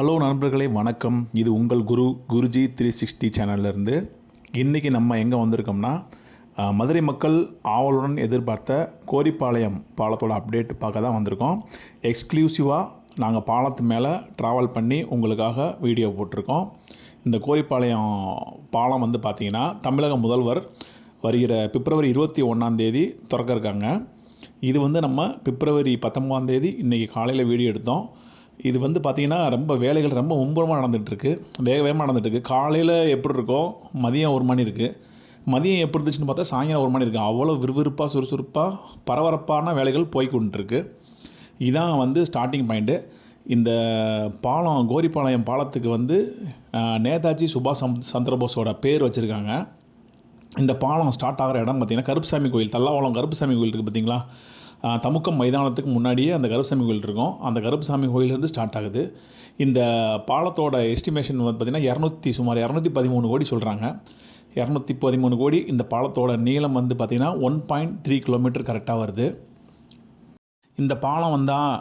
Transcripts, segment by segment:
Hello நண்பர்களே வணக்கம். இது உங்கள் குரு குருஜி த்ரீ சிக்ஸ்டி சேனல்லேருந்து. இன்றைக்கி நம்ம எங்கே வந்திருக்கோம்னா மதுரை மக்கள் ஆவலுடன் எதிர்பார்த்த கோரிப்பாளையம் பாலத்தோட அப்டேட் பார்க்க தான் வந்திருக்கோம். எக்ஸ்க்ளூசிவாக நாங்கள் பாலத்து மேலே ட்ராவல் பண்ணி உங்களுக்காக வீடியோ போட்டிருக்கோம். இந்த கோரிப்பாளையம் பாலம் வந்து பார்த்திங்கன்னா தமிழக முதல்வர் வருகிற பிப்ரவரி இருபத்தி ஒன்றாந்தேதி திறக்க இருக்காங்க இது வந்து நம்ம பிப்ரவரி பத்தொம்பதாம் தேதி இன்றைக்கி காலையில் வீடியோ எடுத்தோம். இது வந்து பார்த்திங்கன்னா ரொம்ப வேலைகள் ரொம்ப மும்புறமாக நடந்துகிட்ருக்கு வேக வேகமாக நடந்துகிட்ருக்கு காலையில் எப்படி இருக்கோ மதியம் ஒரு மணி இருக்குது மதியம் எப்படி இருந்துச்சுன்னு பார்த்தா சாயங்காலம் ஒரு மணி இருக்குது அவ்வளோ விறுவிறுப்பாக சுறுசுறுப்பாக பரபரப்பான வேலைகள் போய் இதுதான் இதான் வந்து ஸ்டார்டிங் பாயிண்ட்டு இந்த பாலம் கோரிப்பாளையம் பாலத்துக்கு வந்து நேதாஜி சுபாஷ் சந்த் சந்திரபோஸோட பேர் வச்சுருக்காங்க. இந்த பாலம் ஸ்டார்ட் ஆகிற இடம் பார்த்திங்கன்னா கருப்புசாமி கோயில் தல்லாவளம் கருப்புசாமி கோயில் இருக்குது பார்த்தீங்களா தமுக்கம் மைதானத்துக்கு முன்னாடியே அந்த கருப்புசாமி கோயில் இருக்கும். அந்த கருப்புசாமி கோயிலேருந்து ஸ்டார்ட் ஆகுது. இந்த பாலத்தோட எஸ்டிமேஷன் வந்து பார்த்திங்கன்னா இரநூத்தி சுமார் இரநூத்தி பதிமூணு கோடி சொல்கிறாங்க இரநூத்தி பதிமூணு கோடி இந்த பாலத்தோட நீளம் வந்து பார்த்திங்கன்னா ஒன் பாயிண்ட் த்ரீ கிலோமீட்டர் கரெக்டாக வருது. இந்த பாலம் வந்தால்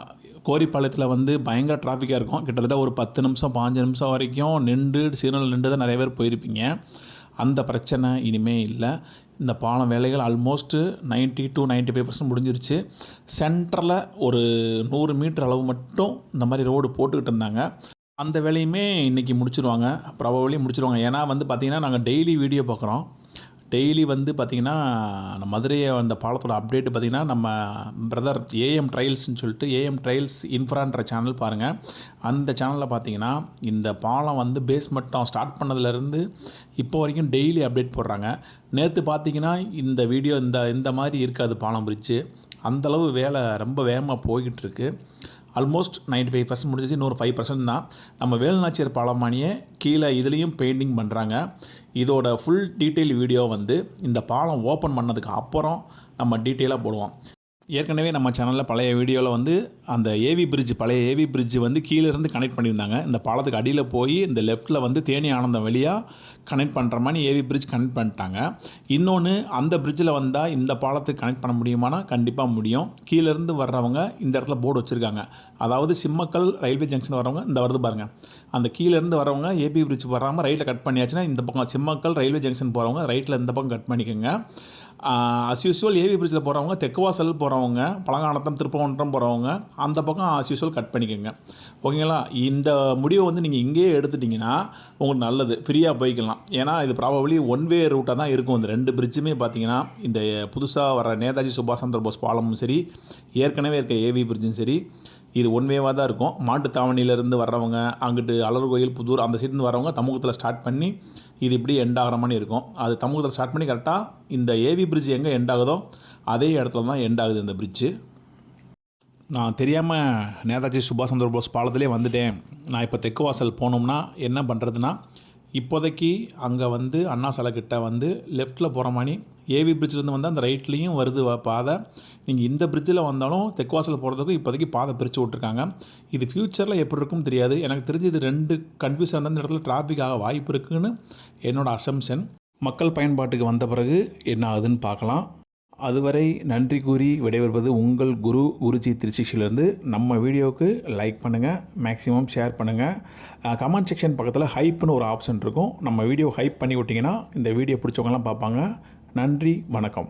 கோரிப்பாளையத்தில் வந்து பயங்கர டிராஃபிக்காக இருக்கும். கிட்டத்தட்ட ஒரு பத்து நிமிஷம் பாஞ்சு நிமிஷம் வரைக்கும் நின்று சிக்னல் நின்று தான் நிறைய பேர் போயிருப்பீங்க. அந்த பிரச்சனை இனிமே இல்லை. இந்த பாலம் வேலைகள் ஆல்மோஸ்ட்டு 90 டு 95% ஃபைவ் பர்சன்ட் முடிஞ்சிருச்சு. சென்டரில் ஒரு நூறு மீட்டர் அளவு மட்டும் இந்த மாதிரி ரோடு போட்டுக்கிட்டு இருந்தாங்க. அந்த வேலையுமே இன்றைக்கி முடிச்சிருவாங்க. ப்ரபவலி முடிச்சிருவாங்க. ஏன்னா வந்து பார்த்திங்கன்னா நாங்கள் டெய்லி வீடியோ பார்க்குறோம். டெய்லி வந்து பார்த்திங்கன்னா நம்ம மதுரையை அந்த பாலத்தோட அப்டேட் பார்த்திங்கன்னா நம்ம பிரதர் ஏஎம் ட்ரையல்ஸ்னு சொல்லிட்டு ஏஎம் ட்ரையல்ஸ் இன்ஃப்ரான்ற சேனல் பாருங்கள் அந்த சேனலில் பார்த்தீங்கன்னா இந்த பாலம் வந்து பேஸ் மட்டம் ஸ்டார்ட் பண்ணதுலேருந்து இப்போ வரைக்கும் டெய்லி அப்டேட் போடுறாங்க. நேற்று பார்த்தீங்கன்னா இந்த வீடியோ இந்த இந்த மாதிரி இருக்காது பாலம் பிரிட்ஜு அந்தளவு வேலை ரொம்ப வேகமாக போய்கிட்டு இருக்குது ஆல்மோஸ்ட் 95% ஃபைவ் பர்சன்ட் முடிஞ்சிச்சு. இன்னொரு ஃபைவ் பர்சன்ட் தான். நம்ம வேலுநாச்சியர் பாலமானியே கீழே இதுலேயும் பெயிண்டிங் பண்ணுறாங்க இதோட ஃபுல் டீட்டெயில் வீடியோ வந்து இந்த பாலம் ஓப்பன் பண்ணதுக்கு அப்புறம் நம்ம டீட்டெயிலாக போடுவோம். ஏற்கனவே நம்ம சேனலில் பழைய வீடியோவில் வந்து அந்த ஏவி பிரிட்ஜ் பழைய ஏவி பிரிட்ஜ் வந்து கீழே இருந்து கனெக்ட் பண்ணியிருந்தாங்க. இந்த பாலத்துக்கு அடியில் போய் இந்த லெஃப்ட்டில் வந்து தேனி ஆனந்தம் வழியாக கனெக்ட் பண்ணுற மாதிரி ஏவி பிரிட்ஜ் கனெக்ட் பண்ணிட்டாங்க. இன்னொன்று அந்த பிரிட்ஜில் வந்தால் இந்த பாலத்துக்கு கனெக்ட் பண்ண முடியுமானா? கண்டிப்பாக முடியும். கீழேருந்து வர்றவங்க இந்த இடத்துல போர்டு வச்சுருக்காங்க. அதாவது சிம்மக்கல் ரயில்வே ஜங்ஷன் வரவங்க இந்த வருது பாருங்கள் அந்த கீழேருந்து வரவங்க ஏபி பிரிட்ஜ் வராமல் ரைட்டில் கட் பண்ணியாச்சுன்னா இந்த பக்கம் சிம்மக்கல் ரயில்வே ஜங்ஷன் போகிறவங்க ரைட்டில் இந்த பக்கம் கட் பண்ணிக்கோங்க. அஸ் யூஸ்வல் ஏவி பிரிட்ஜில் போகிறவங்க தெக்குவாசல் போகிறவங்க பழங்கானத்தம் திருப்பவன்றம் போகிறவங்க அந்த பக்கம் அஸ் யூஸ்வல் கட் பண்ணிக்கோங்க. ஓகேங்களா இந்த முடிவை வந்து நீங்கள் இங்கேயே எடுத்துட்டிங்கன்னா உங்களுக்கு நல்லது. ஃப்ரீயாக போய்க்கலாம். ஏன்னா இது ப்ராபப்ளி ஒன் வே ரூட்டாக தான் இருக்கும். இந்த ரெண்டு பிரிட்ஜுமே பார்த்தீங்கன்னா இந்த புதுசாக வர நேதாஜி சுபாஷ் சந்திர போஸ் பாலமும் சரி ஏற்கனவே இருக்க ஏவி பிரிட்ஜும் சரி இது ஒன் வேவாக தான் இருக்கும். மாட்டு தாவணியிலேருந்து வர்றவங்க அங்கிட்டு அலர் கோயில் புதூர் அந்த சைடுலேருந்து வரவங்க தமுகத்தில் ஸ்டார்ட் பண்ணி இது இப்படி எண்ட் ஆகிற மாதிரி இருக்கும். அது தமுகத்தில் ஸ்டார்ட் பண்ணி கரெக்டாக இந்த ஏவி பிரிட்ஜ் எங்கே எண்ட் ஆகுதோ அதே இடத்துல தான் எண்ட் ஆகுது இந்த பிரிட்ஜு நான் தெரியாமல் நேதாஜி சுபாஷ் சந்திர போஸ் பாலத்திலே வந்துட்டேன். நான் இப்போ தெற்கு வாசல் போனோம்னா என்ன பண்ணுறதுன்னா இப்போதைக்கு அங்கே வந்து அண்ணா சிலை வந்து லெஃப்ட்டில் போகிற மாதிரி ஏவி பிரிட்ஜ்லேருந்து வந்து அந்த ரைட்லேயும் வருது பாதை. நீங்கள் இந்த பிரிட்ஜில் வந்தாலும் தெற்கு போகிறதுக்கும் இப்போதைக்கு பாதை பிரித்து விட்ருக்காங்க இது ஃப்யூச்சரில் எப்படி இருக்கும் தெரியாது. எனக்கு தெரிஞ்சு இது ரெண்டு கன்ஃபியூஸ் இருந்த இடத்துல டிராஃபிக் ஆக வாய்ப்பு இருக்குதுன்னு என்னோடய அசம்ஷன் மக்கள் பயன்பாட்டுக்கு வந்த பிறகு என்ன ஆகுதுன்னு பார்க்கலாம். அதுவரை நன்றி கூறி விடைபெறுவது உங்கள் குரு குருஜி திருச்சியிலேருந்து நம்ம வீடியோவுக்கு லைக் பண்ணுங்கள் மேக்ஸிமம் ஷேர் பண்ணுங்கள் கமெண்ட் செக்ஷன் பக்கத்தில் ஹைப்னு ஒரு ஆப்ஷன் இருக்கும். நம்ம வீடியோ ஹைப் பண்ணி விட்டிங்கன்னா இந்த வீடியோ பிடிச்சவங்கலாம் பார்ப்பாங்க. நன்றி வணக்கம்.